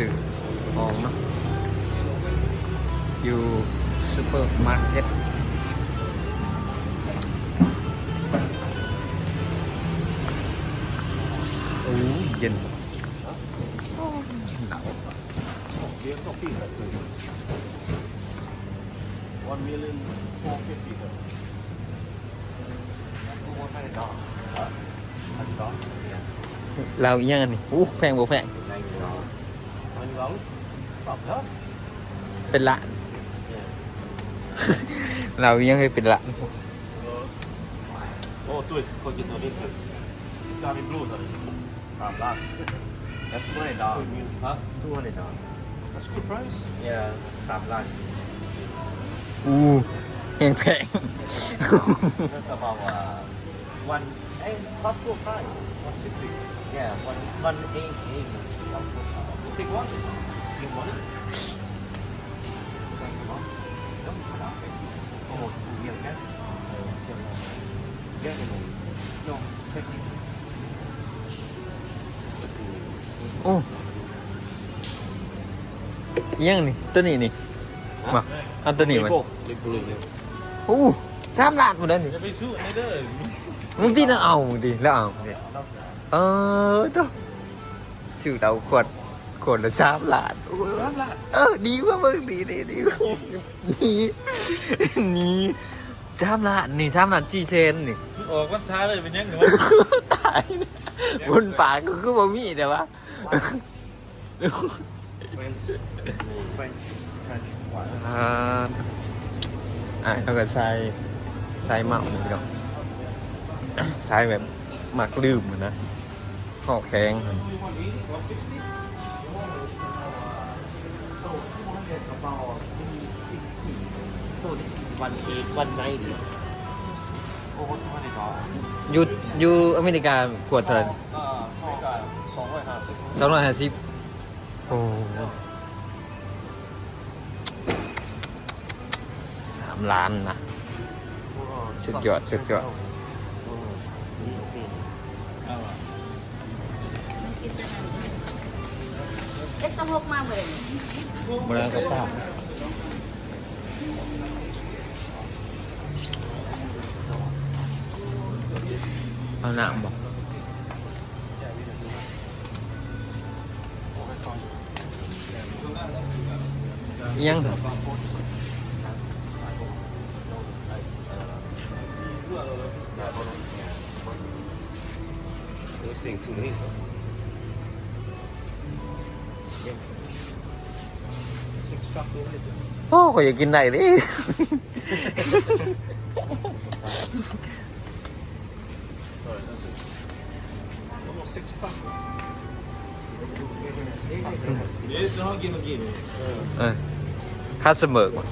ซื้อของเนาะอยู่ซูเปอร์มาร์เก็ตโอ้เย็นหนาววันมีเล่นโค้งเก็บปีเถอะเราอีกอย่างนี้อู้แพงบ่แพง Mana bang? Tak dah. เป็นล้าน เรายังเคยเป็นล้าน Oh tu, kau kita ni tu. Cari blue tadi. Tak dah. That's two hundred dah. Huh? Two hundred dah. That's good price. Yeah, สามล้านอู้แพงแพง That's about uh, one. Eh, not too high. One sixty. Yeah, one one eight eight. One four. You take one. You want it? Thank you, mom. Don't be laughing. Oh, you get? Get it. No, take it. โอ้อีกอยังนี่ตัวนี้นี่มาเอาตัวนี้มา Leg blue. อู้สามล้านหมดแล้วนี่จะไปสู้ไอ้เด้อมึงที่เราเอามึงดิแล้วเอาเออตัวชื่อเราขวด ขวดละสามล้านโอ้ยสามล้านเออดีกว่ามึงดีดีดีกว่านี่นี่สามล้านนี่สามล้านสี่เซนนี่ออกวันช้าเลยเป็นยังไงตายบนปากก็คือบ่มีแต่ว่า French. French. French. อ่าอ่าเขาก็ใส่ใส่เมานี่ดอกใส่แบบหมักลืมอะนะข้อแข็ง So this is one eight, one ninety. Oh, what's one eight dollar? อยู่อยู่อเมริกาขวดเท่าไหร่อ่าไม่ได้สองร้อยห้าสิบสองร้อยห้าสิบโอ้สามล้านนะ สุดยอดสุดยอด เอ๊ะสมกมาเหมือ โอ้ก็อยากกินได้ดิ Almost six pack เดี๋ยวจะห้องกินเมื่อกี้นี่เออค่าเสมอก่อน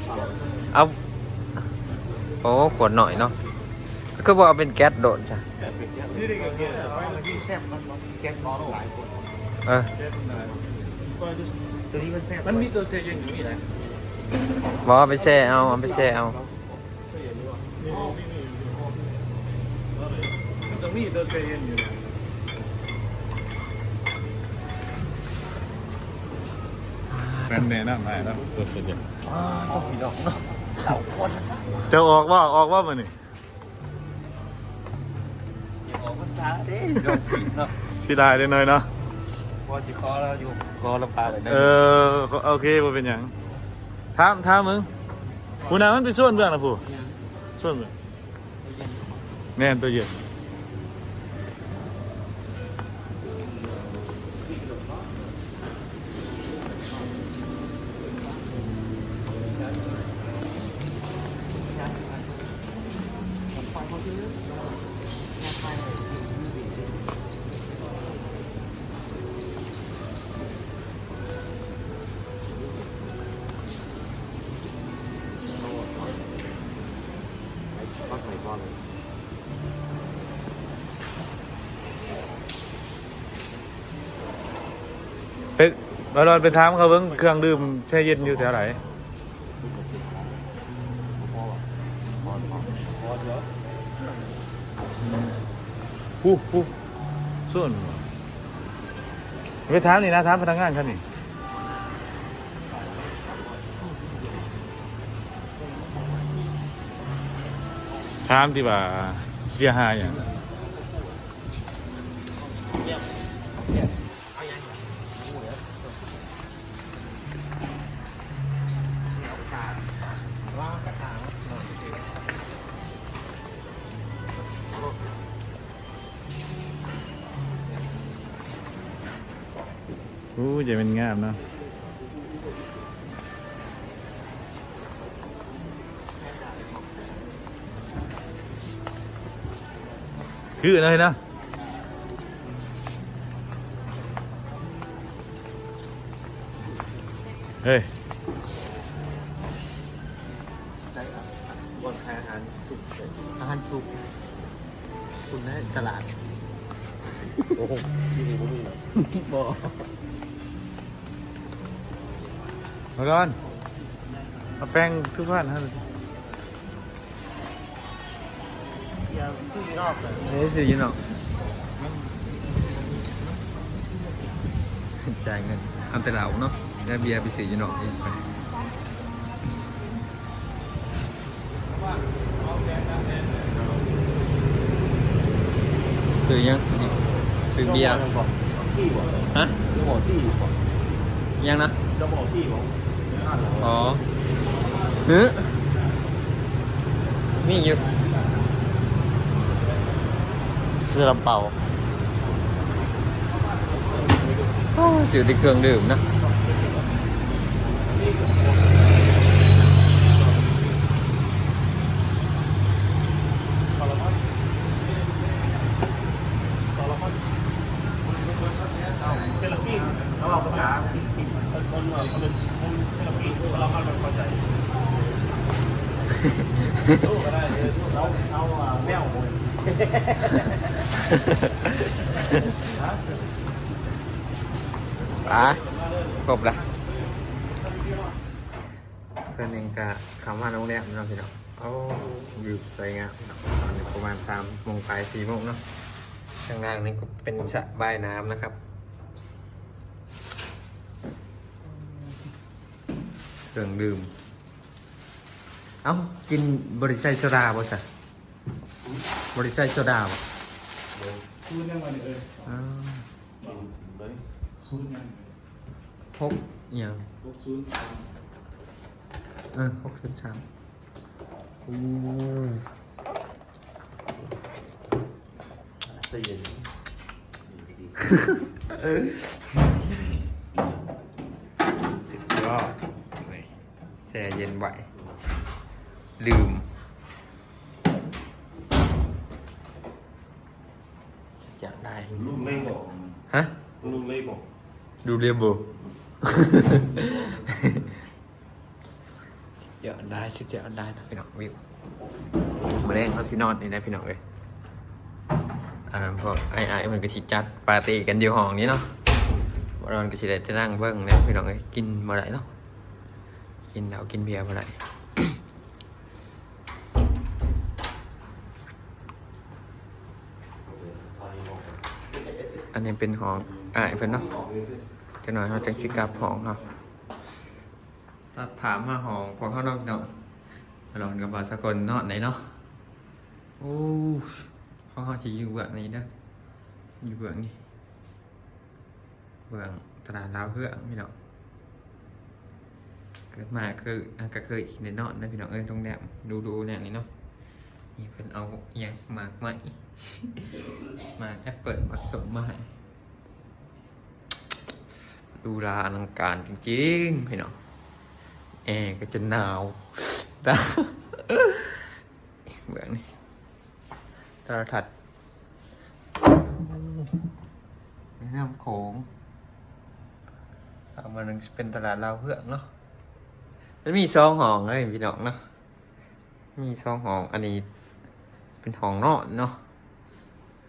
เอาโอ้ขวดหน่อยเนาะก็บอกเอาเป็นแก๊สโดดจ้ะนี่ได้กับเกียร์ไปเมื่อกี้แซ่บมันมันแก๊สร้อ นหลายคนเออตัวนี้มันแซ่บมันมีตัวเซเยนอยู่นี่แหละบอกเอาไปแช่เอาเอาไปแช่เอามันต้องมีตัวเซเยนอยู่นะแม่นแน่นอนมาแล้วตัวเซเยนต้องมีดอกเนาะเต่าคนจะออกว่าออกว่ามันนี่ออกภาษาเด้ดอกสีเนาะสิได้ได้หน่อยเนาะ พอจิคอแล้วอยู่คอลำปางเลยเออโอเคบ่เป็นหยังถามถามมึงผู้นามันไปส่วนเบื้องนะผู้ส่วนเบื้องแน่นตัวเย็น บอลอนไปถามเขาเบิ่งเครื่องดื่มแช่เย็นอยู่แถวไหนฮู้ฮู้ส่วนไปถามนี่นะถามพนักงานเขานี่ถามที่ว่าเสียหายอย่าง อู้จะเป็นงามเนาะคืออะไรนะเฮ้ยบนขายอาหารสุกอาหารสุกคุณได้ตลาด โอ้โหที่นี่ผมมีบ่ มาก่อนเอาแป้งทุกท่านฮะอย่าที่รอบเลยนี่สิยินหรอกจ่ายเงินเอาแต่เหล้าเนาะแล้วเบียร์ไปซื้อยินหรอกอีกไปซื้อยังซื้อเบียร์ที่บ่ฮะจะบอกที่บ่ยังนะจะบอกที่บ่อ๋ อเฮ้มีอยู่เสื้อลำเป่าเสื่อติเครื่องดื่มนะ เป็นลักกี้แล้วเราภาษาสิกินคนเราคนเป็นเป็นลักกี้เราเข้าใจเข้าใจสู้ก็ได้เราเอาแมว อะครบละเพื่อนเองกะคำว่าโรงแรมเนาะพี่น้องโอ้วิวสวยงามเนาะตอนนี้ประมาณสามโมงปลายสี่โมงเนาะข้างล่างนี่ก็เป็นสระว่ายน้ำนะครับเครื่องดื่ม เอ้า กินบริษัทโซดาบ่สะบริษัทโซดาบ่ พูดยังไงเอ่ยอ้าวพูดยังพกอหย่างพวกซูนเออหกสิบสามอู้ใจเย็นสุดยอดเลยแช่เย็นไหวลืมอยากได้ ลุงเล่บอก ฮะ ลุงเล่บอก ดูเรียบโบสุดยอดได้สุดยอดได้นะพี่น้องวิวมาแรงเขาสินอนนี่นะพี่น้องเอ้ยอันนั้นพวกไอ้ไอ้มันก็ชิจัดปาร์ตี้กันอยู่ห้องนี้เนาะวันนั้นก็ชิได้จะนั่งเบิ้งเนี่ยพี่น้องเอ้ยกินมาได้เนาะ กินเหล้ากินเบียร์มาได้อันนี้เป็นห้องอ่ายเพิ่นเนาะ จะหน่อยเขาจังสิกลับห้องเขาถ้าถามมาห้องพอเขานอกเนาะลองกับบาสกลนอนไหนเนาะโอ้ห้องเขาสิอยู่เบื้องนี้เด้ออยู่เบื้องนี้เบื้องตลาดลาวเฮืองพี่น้องเกิดมาคืออันก็เคยในนอนนะพี่น้องเอ้ยโรงแรมดูดูๆเนี่ยนี่เนาะนี่เป็นเอาเอียงมากไหมหมาแอปเปิลมาสมมาให้ ดูราอลังการจริงๆพี่น้องแอร์ก็จะหนาวตาเบื่อนี่ตาถัดแม่น้ำโขงเอามาหนึ่งเป็นตลาดลาวเฮือกเนาะมันมีซองหองเลยพี่น้องเนาะมีซองหองอันนี้เป็นหองนอนเนาะ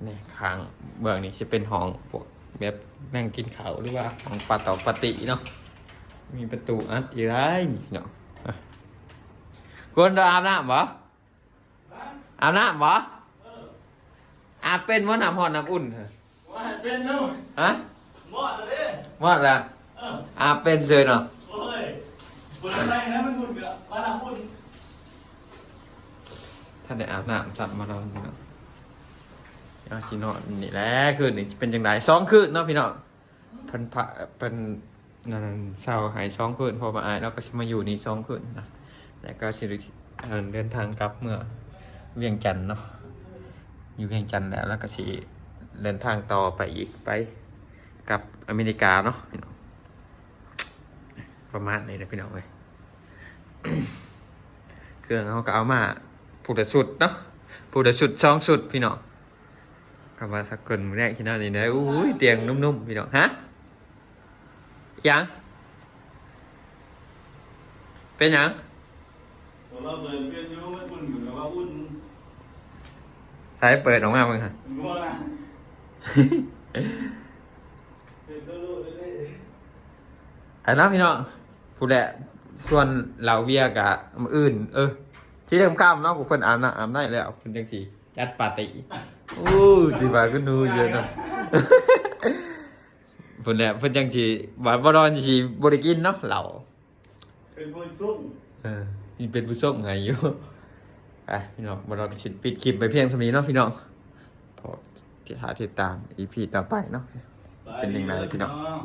นี่ข้างเบื้องนี้จะเป็นหองพวก แบบนั่งกินข้าวหรือว่าห้องปาต่อปาติเนาะมีประตูอัดอีไรเนาะอะควรเราอาบน้ำบ่อาบน้ำบ่อาบเป็นว่าน้ำหอนน้ำอุ่นเหรอว่าเป็นนู่นฮะหมดเลยหมดละอาบเป็นเซยเนาะโอ้ยคนอะไรนะมันหุ่นกับมาทำหุ่นถถ้าได้อาบน้ำสับมาเราพี่น้อง เอาชินอนนี่แหละคืนนี่เป็นจังไดสองคืนเนาะพี่น้องเพิ่นพระเป็นนั่นเศร้าหายสองคืนพอมาอายเราก็สิมาอยู่นี่สองคืนนะแล้วก็สิเอ่อเดินทางกลับเมื่อเวียงจันทน์เนาะอยู่เวียงจันทน์แล้วแล้วก็สิเดินทางต่อไปอีกไปกับอเมริกาเนาะพี่น้องประมาณนี้นะพี่น้องเว้ยเครื่องเขาก็เอามาผูดสุดเนาะผูดสุดสองสุดพี่น้อง กลับมาสักคนมื้อแรกที่นั่นนี่นะอุ้ยเตียงนุ่มๆพี่น้องฮะยังเป็นหยังเราเดินเพื่อนยูมันอุ่นเหมือนกับว่าอุ่นสายเปิดออกมามึงฮะงัวนะเดินก็รู้เลยไอ้น้พี่น้องผู้แหละส่วนเหล่าเบียร์กะมออื่น เออ ที่เริ่มข้ามเนาะพวกเพิ่นอ่านนะอ่านได้แล้วเพิ่นจังสีจัดปาร์ตี้ อู้สิบาทก็นูเยอะเนาะเพิ่นแหละเพิ่นจังสีบ่บ่รอนสิบ่ได้กินเนาะเหล่าเป็นคนสุ่มเออนี่เป็นผู้ส่งไงอยู่ไปพี่น้องบ่รอนสิปิดคลิปไปเพียงเท่านี้เนาะพี่น้องพอที่หาติดตาม EP ต่อไปเนาะเป็นยังไงพี่น้ององ